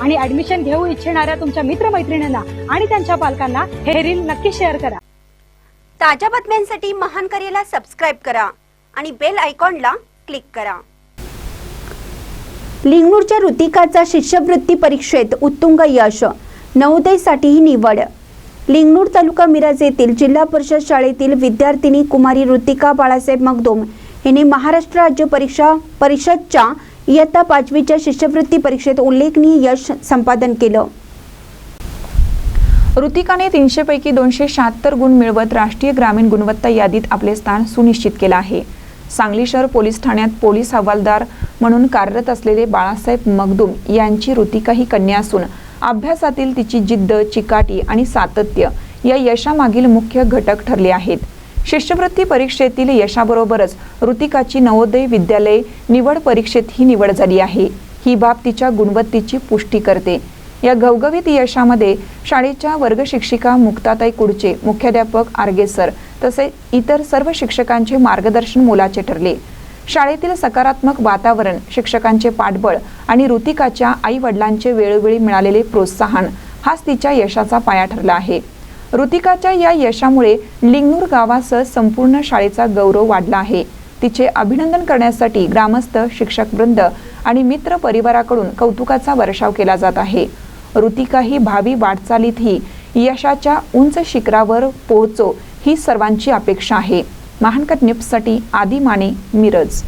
आणि ऍडमिशन घेऊ इच्छिणाऱ्या तुमच्या मित्रमैत्रिणींना आणि त्यांच्या पालकांना हे रील नक्की शेअर करा. ताज्या बातम्यांसाठी महान करेला सबस्क्राईब करा आणि बेल आयकॉनला क्लिक करा. लिंगनूरच्या ऋतिकाचा शिष्यवृत्ती परीक्षेत उत्तुंग यश नवोदयसाठीही निवड. लिंगनूर तालुका मिरज येथील जिल्हा परिषद शाळेतील विद्यार्थिनी कुमारी ऋतिका बाळासाहेब मगदोम हिने महाराष्ट्र राज्य परीक्षा परिषदच्या इयत्ता पाचवीच्या शिष्यवृत्ती परीक्षेत उल्लेखनीय यश संपादन केलं. ऋतिकाने तीनशे पैकी दोनशे शहात्तर गुण मिळवत राष्ट्रीय ग्रामीण गुणवत्ता यादीत आपले स्थान सुनिश्चित केलं आहे. सांगली शहर पोलीस ठाण्यात पोलीस हवालदार म्हणून कार्यरत असलेले बाळासाहेब मगदूम यांची ऋतिका ही कन्या असून अभ्यासातील तिची जिद्द चिकाटी आणि सातत्य या यशामागील मुख्य घटक ठरले आहेत. शिष्यवृत्ती परीक्षेतील यशाबरोबरच ऋतिकाची नवोदय विद्यालय निवड परीक्षेत ही निवड झाली आहे. ही बाब तिच्या गुणवत्तेची पुष्टी करते. या घवघवीत यशामध्ये शाळेच्या वर्ग शिक्षिका मुक्ताताई कुडचे मुख्याध्यापक आर्गे सर तसेच इतर सर्व शिक्षकांचे मार्गदर्शन मोलाचे ठरले. शाळेतील सकारात्मक वातावरण शिक्षकांचे पाठबळ आणि ऋतिकाच्या आई वडिलांचे वेळोवेळी मिळालेले प्रोत्साहन हाच तिच्या यशाचा पाया ठरला आहे. ऋतिकाच्या या यशामुळे लिंगनूर गावासह संपूर्ण शाळेचा गौरव वाढला आहे. तिचे अभिनंदन करण्यासाठी ग्रामस्थ शिक्षक वृंद आणि मित्र परिवाराकडून कौतुकाचा वर्षाव केला जात आहे. ऋतिका ही भावी वाटचालीतही यशाच्या उंच शिखरावर पोहोचो ही सर्वांची अपेक्षा आहे. महानकट न्यूजसाठी आदी माने मिरज.